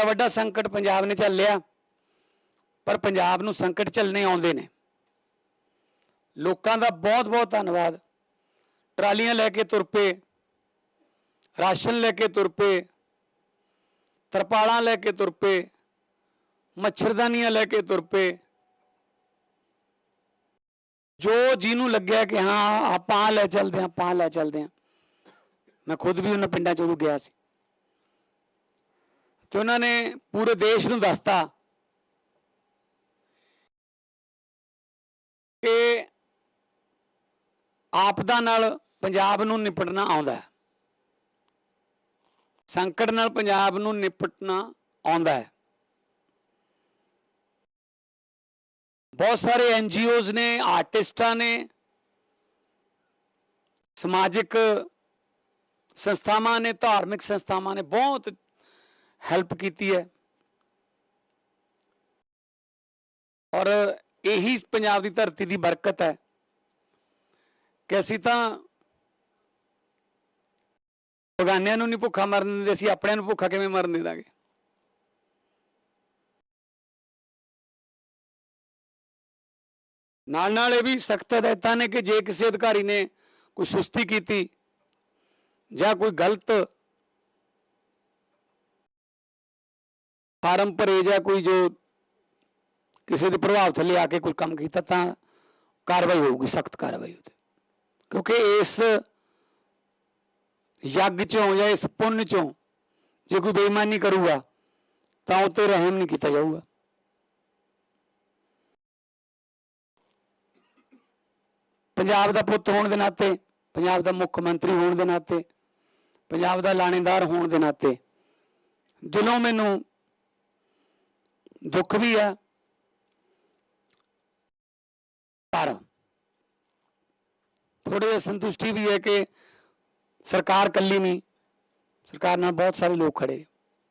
ਬੜਾ ਵੱਡਾ ਸੰਕਟ ਪੰਜਾਬ ਨੇ ਝੱਲਿਆ, ਪਰ ਪੰਜਾਬ ਨੂੰ ਸੰਕਟ ਝੱਲਣੇ ਆਉਂਦੇ ਨੇ। ਲੋਕਾਂ ਦਾ ਬਹੁਤ ਬਹੁਤ ਧੰਨਵਾਦ। ਟਰਾਲੀਆਂ ਲੈ ਕੇ ਤੁਰ ਪਏ, ਰਾਸ਼ਨ ਲੈ ਕੇ ਤੁਰ ਪਏ, ਤਰਪਾਲਾਂ ਲੈ ਕੇ ਤੁਰ ਪਏ, ਮੱਛਰਦਾਨੀਆਂ ਲੈ ਕੇ ਤੁਰ ਪਏ। ਜੋ ਜਿਹਨੂੰ ਲੱਗਿਆ ਕਿ ਹਾਂ, ਆਪਾਂ ਲੈ ਚੱਲਦੇ ਹਾਂ, ਆਪਾਂ ਲੈ ਚੱਲਦੇ ਹਾਂ। ਮੈਂ ਖੁਦ ਵੀ ਉਹਨਾਂ ਪਿੰਡਾਂ ਚ ਉਦੋਂ ਗਿਆ ਸੀ। ਤੇ ਉਹਨਾਂ ਨੇ ਪੂਰੇ ਦੇਸ਼ ਨੂੰ ਦੱਸਤਾ ਕਿ ਆਪਦਾ ਨਾਲ ਪੰਜਾਬ ਨੂੰ ਨਿਪਟਣਾ ਆਉਂਦਾ ਹੈ। ਸੰਕਟ ਨਾਲ ਪੰਜਾਬ ਨੂੰ ਨਿਪਟਣਾ ਆਉਂਦਾ ਹੈ। ਬਹੁਤ ਸਾਰੇ ਐਨ ਐਨਜੀਓਜ਼ ਨੇ, ਆਰਟਿਸਟਾਂ ਨੇ, ਸਮਾਜਿਕ ਸੰਸਥਾਵਾਂ ਨੇ, ਧਾਰਮਿਕ ਸੰਸਥਾਵਾਂ ਨੇ, ਬਹੁਤ ਹੈਲਪ ਕੀਤੀ ਹੈ। ਔਰ ਇਹੀ ਪੰਜਾਬ ਦੀ ਧਰਤੀ ਦੀ ਬਰਕਤ ਹੈ ਕਿ ਅਸੀਂ ਤਾਂ ਬਗਾਨਿਆਂ ਨੂੰ ਨਹੀਂ ਭੁੱਖਾ ਮਰਨ ਦਿੰਦੇ, ਅਸੀਂ ਆਪਣਿਆਂ ਨੂੰ ਭੁੱਖਾ ਕਿਵੇਂ ਮਰਨ ਦੇ ਦਾਂਗੇ ਨਾਲ ਨਾਲ ਇਹ ਵੀ ਸਖਤ ਹਦਾਇਤਾਂ ਨੇ ਕਿ ਜੇ ਕਿਸੇ ਅਧਿਕਾਰੀ ਨੇ ਕੋਈ ਸੁਸਤੀ ਕੀਤੀ ਜਾਂ ਕੋਈ ਗਲਤ ਫਾਰਮ ਭਰੇ ਜਾਂ ਕੋਈ ਜੋ ਕਿਸੇ ਦੇ ਪ੍ਰਭਾਵ ਥੱਲੇ ਆ ਕੇ ਕੋਈ ਕੰਮ ਕੀਤਾ ਤਾਂ ਕਾਰਵਾਈ ਹੋਊਗੀ, ਸਖਤ ਕਾਰਵਾਈ ਉਹਤੇ ਕਿਉਂਕਿ ਇਸ ਯੱਗ ਚੋਂ ਜਾਂ ਇਸ ਪੁੰਨ ਚੋਂ ਜੇ ਕੋਈ ਬੇਈਮਾਨੀ ਕਰੂਗਾ, ਤਾਂ ਉਤੇ ਰਹਿਮ ਨਹੀਂ ਕੀਤਾ ਜਾਊਗਾ। ਪੰਜਾਬ ਦਾ ਪੁੱਤ ਹੋਣ ਦੇ ਨਾਤੇ, ਪੰਜਾਬ ਦਾ ਮੁੱਖ ਮੰਤਰੀ ਹੋਣ ਦੇ ਨਾਤੇ, ਪੰਜਾਬ ਦਾ ਲਾਣੇਦਾਰ ਹੋਣ ਦੇ ਨਾਤੇ, ਦਿਲੋਂ ਮੈਨੂੰ ਦੁੱਖ ਵੀ ਆ। ਪਰ ਥੋੜੀ ਜਿਹੀ ਸੰਤੁਸ਼ਟੀ ਵੀ ਹੈ ਕਿ ਸਰਕਾਰ ਕੱਲੀ ਨਹੀਂ, ਸਰਕਾਰ ਨਾਲ ਬਹੁਤ ਸਾਰੇ ਲੋਕ ਖੜੇ